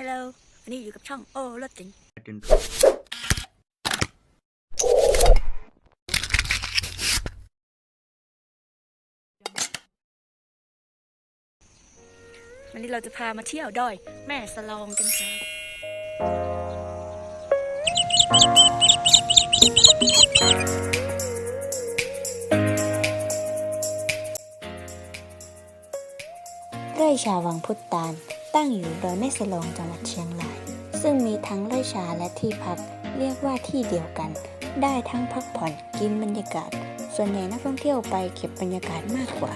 ฮัลโหลวันนี้อยู่กับช่องโอ้รถติงจนวันนี้เราจะพามาเที่ยวดอย แม่สลองกันค่ะไร่ชาวังพุทธาน ตั้งอยู่โดยแม่สลองจังหวัดเชียงราย ซึ่งมีทั้งไร่ชาและที่พักเรียกว่าที่เดียวกัน ได้ทั้งพักผ่อนกินบรรยากาศ ส่วนใหญ่นักท่องเที่ยวไปเก็บบรรยากาศมากกว่า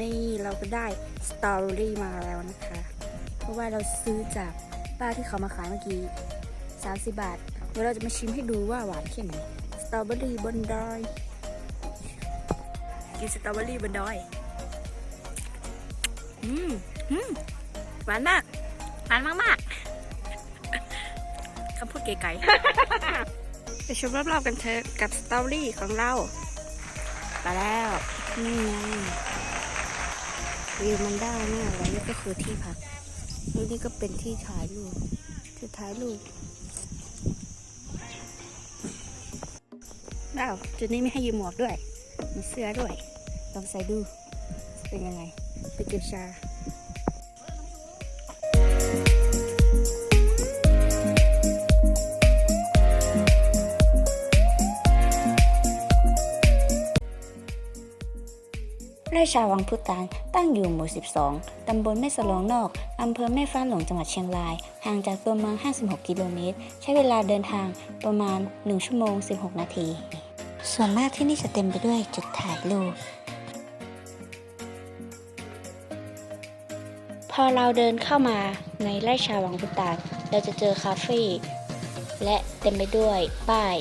นี่เราก็ได้สตรอรี่มาแล้วนะคะ เพราะว่าเราซื้อจากป้าที่เขามาขายเมื่อกี้ 30 บาท เดี๋ยวเราจะมาชิมให้ดูว่าหวานแค่ไหน ตรอเบอรี่บนดอย กินสตรอเบอรี่บนดอย อืมอืมหวานมาก หวานมากมากๆคำพูดเก๋ไก่ไปชมรอบๆกันเถอะกับสตรอเบอรี่ของเรามาแล้ว นี่ไงวิวมันได้มากแล้วนี่ก็คือที่พักแล้วนี่ก็เป็นที่ถ่ายรูปที่ถ่ายรูป ว้าวจุดนี้ไม่ให้ยืมหมวกด้วย มีเสื้อด้วย ลองใส่ดู เป็นยังไง ไปจิบชา ไร่ชาวังพุทธานตั้งอยู่หมู่ 12 ตำบลแม่สลองนอก อำเภอแม่ฟ้าหลวงจังหวัดเชียงราย ห่างจากตัวเมือง 56 กิโลเมตร ใช้เวลาเดินทางประมาณ 1 ชั่วโมง 16 นาที ส่วนมากที่นี่จะเต็มไปด้วยจุดถ่ายรูปพอเราเดินเข้ามาในไร่ชาวังพุทธานเราจะเจอคาเฟ่และเต็มไปด้วยป้าย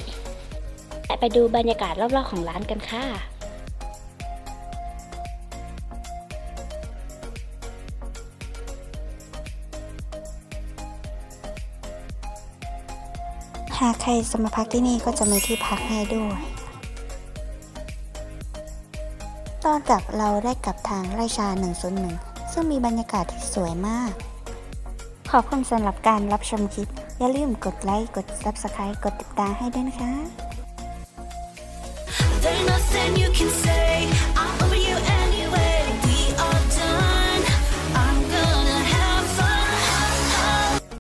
ไปดูบรรยากาศรอบๆของร้านกันค่ะ หากใครจะมาพักที่นี่ก็จะมีที่พักให้ด้วย ตอนกลับเราได้กลับทางไร่ชา 101 ซึ่งมีบรรยากาศที่สวยมาก ขอบคุณสำหรับการรับชมคลิป อย่าลืมกดไลค์ กด Subscribe กดติดตามให้ด้วยนะคะ